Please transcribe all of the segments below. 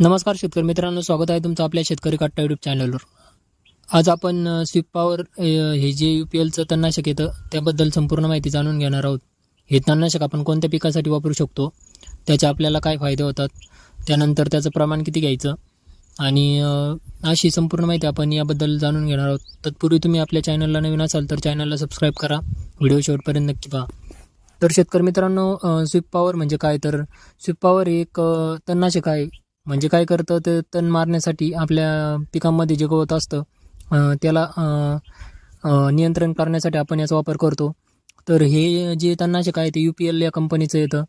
नमस्कार शेतकरी मित्रांनो स्वागत आहे तुमचं आपल्या शेतकरी कट्टा यूट्यूब चॅनलवर आज आपण स्विप पॉवर हे जे यू पी एलचं तणनाशक येतं त्याबद्दल संपूर्ण माहिती जाणून घेणार आहोत. हे तणनाशक आपण कोणत्या पिकासाठी वापरू शकतो? त्याचे आपल्याला काय फायदे होतात? त्यानंतर त्याचं प्रमाण किती घ्यायचं? आणि अशी संपूर्ण माहिती आपण याबद्दल जाणून घेणार आहोत. तत्पूर्वी तुम्ही आपल्या चॅनलला नवीन असाल तर चॅनलला सबस्क्राईब करा. व्हिडिओ शेवटपर्यंत नक्की पहा. तर शेतकरी मित्रांनो स्विप पॉवर म्हणजे काय? तर स्विप पॉवर एक तणनाशक आहे. म्हणजे काय करतं ते तण मारण्यासाठी आपल्या पिकांमध्ये जे गवत असतं त्याला नियंत्रण करण्यासाठी आपण याचा वापर करतो. तर हे जे तणनाशक आहे ते यू पी एल या कंपनीचं येतं.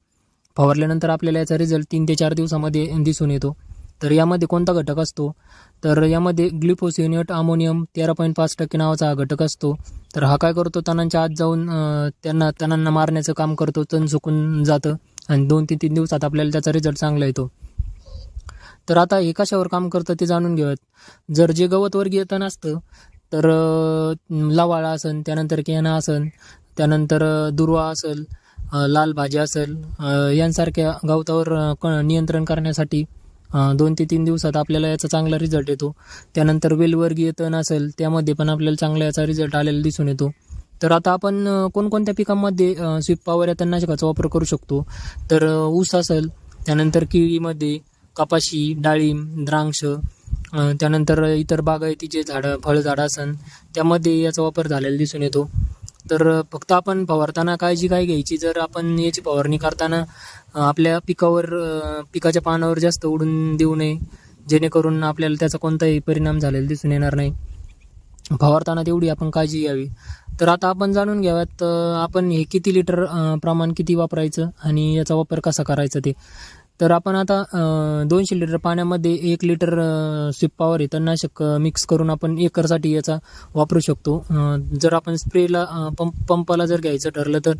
फवारल्यानंतर आपल्याला याचा रिझल्ट तीन ते चार दिवसामध्ये दिसून येतो. तर यामध्ये कोणता घटक असतो? तर यामध्ये ग्लिफोसिनेट अमोनियम तेरा पॉईंट पाच टक्के नावाचा हा घटक असतो. तर हा काय करतो? तणांच्या आत जाऊन त्यांना तणांना मारण्याचं काम करतो. तण सुकून जातं. आणि दोन ते तीन दिवसात आपल्याला त्याचा रिझल्ट चांगला येतो. तर आता हे कशावर काम करतं ते जाणून घेऊयात. जर जे गवत वर्गीय तण असतं तर लवाळा असन त्यानंतर केना असन त्यानंतर दुर्वा असेल लाल भाजी असेल यांसारख्या गवतावर क- नियंत्रण करण्यासाठी दोन ते तीन दिवसात आपल्याला याचा चांगला रिझल्ट येतो. त्यानंतर वेलवर्गीय तण असेल त्यामध्ये पण आपल्याला चांगला याचा रिझल्ट आलेला दिसून येतो. तर आता आपण कोणकोणत्या पिकांमध्ये स्वीप पावर या तणनाशकाचा वापर करू शकतो? तर ऊस असेल त्यानंतर केळीमध्ये कपाशी डाळिंब द्रांक्ष त्यानंतर इतर बागायतीचे झाडं फळझाडं असन त्यामध्ये याचा वापर झालेला दिसून येतो. तर फक्त आपण फवारताना काळजी काय घ्यायची? जर आपण याची फवारणी करताना आपल्या पिकावर पिकाच्या पानावर जास्त उडून देऊ नये जेणेकरून आपल्याला त्याचा कोणताही परिणाम झालेला दिसून येणार नाही. फवारताना तेवढी आपण काळजी घ्यावी. तर आता आपण जाणून घ्याव्यात आपण हे किती लिटर प्रमाण किती वापरायचं आणि याचा वापर कसा करायचा ते. तर आपण आता दोनशे लिटर पाण्यामध्ये एक लिटर स्विप पॉवर हे तणनाशक मिक्स करून आपण एकरसाठी याचा वापरू शकतो. जर आपण स्प्रेला पंप पंपाला जर घ्यायचं ठरलं तर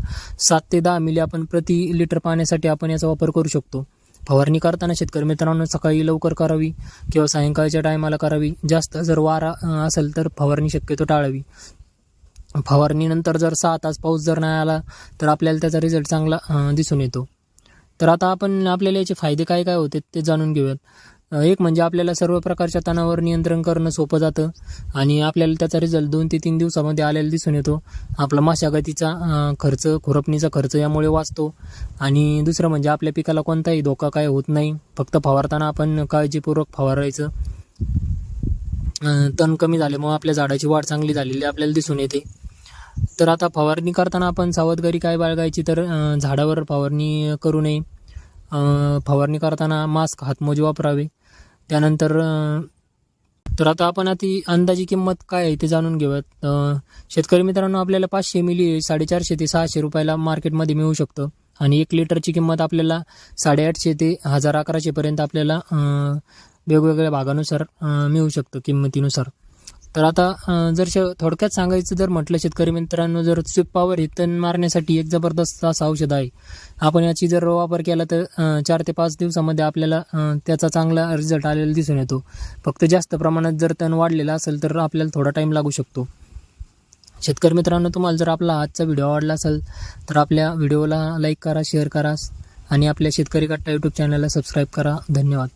सात ते दहा मिली आपण प्रति लिटर पाण्यासाठी आपण याचा वापर करू शकतो. फवारणी करताना शेतकरी मित्रांनो सकाळी लवकर करावी किंवा सायंकाळच्या टायमाला करावी. जास्त जर वारा असेल तर फवारणी शक्यतो टाळावी. फवारणीनंतर जर सहा तास पाऊस जर नाही आला तर आपल्याला त्याचा रिझल्ट चांगला दिसून येतो. तर आता आपण आपल्याला याचे फायदे काय काय होते ते जाणून घेऊयात. एक म्हणजे आपल्याला सर्व प्रकारच्या तणावर नियंत्रण करणं सोपं जातं आणि आपल्याला त्याचा रिझल्ट दोन ते तीन दिवसामध्ये आलेला दिसून येतो. आपला मशागतीचा खर्च खुरपणीचा खर्च यामुळे वाचतो. आणि दुसरं म्हणजे आपल्या पिकाला कोणताही धोका काय होत नाही. फक्त फवारताना आपण काळजीपूर्वक फवारायचं. तण कमी झाल्यामुळे आपल्या झाडाची वाढ चांगली झालेली आपल्याला दिसून येते. तर आता फवारणी करताना आपण सावधगिरी काय बाळगायची तर झाडावर फवारणी करू नये. फवारणी करताना मास्क हातमोजे वापरावे. त्यानंतर तर आता आपण आता अंदाजी किंमत काय आहे ते जाणून घेऊयात. शेतकरी मित्रांनो आपल्याला पाचशे मिली साडेचारशे ते सहाशे रुपयाला मार्केटमध्ये मिळू शकतं. आणि एक लिटरची किंमत आपल्याला साडेआठशे ते हजार अकराशेपर्यंत आपल्याला वेगवेगळ्या भागानुसार मिळू शकतं किंमतीनुसार. तर आता जर श- थोडक्यात सांगायचं जर म्हटलं शेतकरी मित्रांनो जर स्विप पॉवर हे तण मारण्यासाठी एक जबरदस्त असं औषध आहे. आपण याची जर वापर केला तर चार ते पाच दिवसामध्ये आपल्याला त्याचा चांगला रिझल्ट आलेला दिसून येतो. फक्त जास्त प्रमाणात जर तण वाढलेला असेल तर आपल्याला थोडा टाईम लागू शकतो. शेतकरी मित्रांनो तुम्हाला जर आपला आजचा व्हिडिओ आवडला असेल तर आपल्या व्हिडिओला लाईक करा शेअर करा आणि आपल्या शेतकरी कट्टा यूट्यूब चॅनलला सबस्क्राईब करा. धन्यवाद.